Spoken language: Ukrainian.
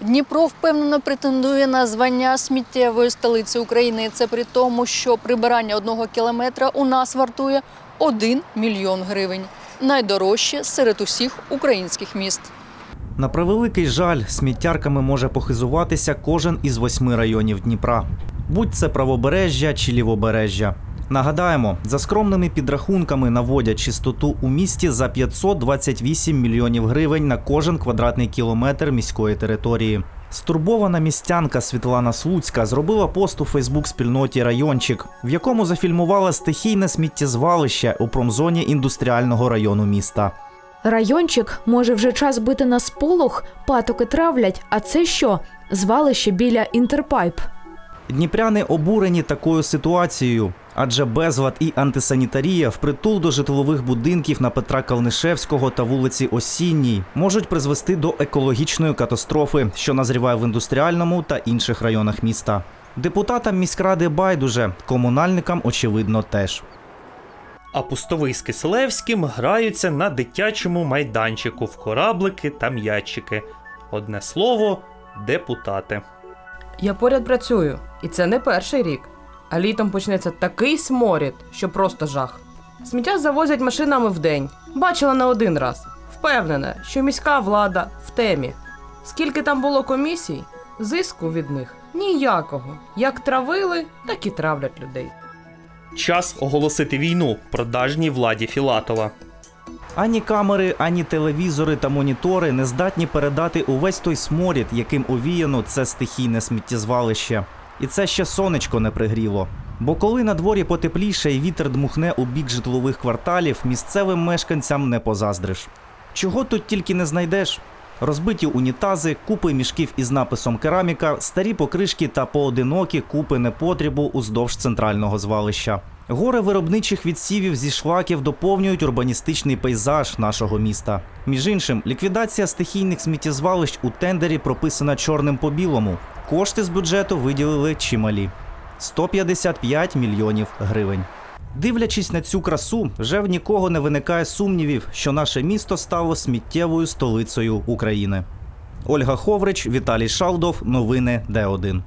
Дніпро впевнено претендує на звання сміттєвої столиці України. Це при тому, що прибирання одного кілометра у нас вартує 1 мільйон гривень. Найдорожче серед усіх українських міст. На превеликий жаль, сміттярками може похизуватися кожен із восьми районів Дніпра, будь це правобережжя чи лівобережжя. Нагадаємо, за скромними підрахунками наводять чистоту у місті за 528 мільйонів гривень на кожен квадратний кілометр міської території. Стурбована містянка Світлана Слуцька зробила пост у Фейсбук-спільноті Райончик, в якому зафільмувала стихійне сміттєзвалище у промзоні індустріального району міста. Райончик може вже час бити на сполох, патоки травлять. А це що? Звалище біля інтерпайп. Дніпряни обурені такою ситуацією, адже безлад і антисанітарія впритул до житлових будинків на Петра Калнишевського та вулиці Осінній можуть призвести до екологічної катастрофи, що назріває в індустріальному та інших районах міста. Депутатам міськради байдуже, комунальникам очевидно теж. А пустовий з Киселевським граються на дитячому майданчику в кораблики та м'ячики. Одне слово депутати. Я поряд працюю, і це не перший рік. А літом почнеться такий сморід, що просто жах. Сміття завозять машинами в день. Бачила не один раз. Впевнена, що міська влада в темі. Скільки там було комісій, зиску від них ніякого. Як травили, так і травлять людей. Час оголосити війну продажній владі Філатова. Ані камери, ані телевізори та монітори не здатні передати увесь той сморід, яким овіяно це стихійне сміттєзвалище. І це ще сонечко не пригріло. Бо коли на дворі потепліше і вітер дмухне у бік житлових кварталів, місцевим мешканцям не позаздриш. Чого тут тільки не знайдеш? Розбиті унітази, купи мішків із написом кераміка, старі покришки та поодинокі купи непотрібу уздовж центрального звалища. Гори виробничих відсівів зі шлаків доповнюють урбаністичний пейзаж нашого міста. Між іншим, ліквідація стихійних сміттєзвалищ у тендері прописана чорним по білому. Кошти з бюджету виділили чималі 155 мільйонів гривень. Дивлячись на цю красу, вже в нікого не виникає сумнівів, що наше місто стало сміттєвою столицею України. Ольга Ховрич, Віталій Шалдов. Новини Д1.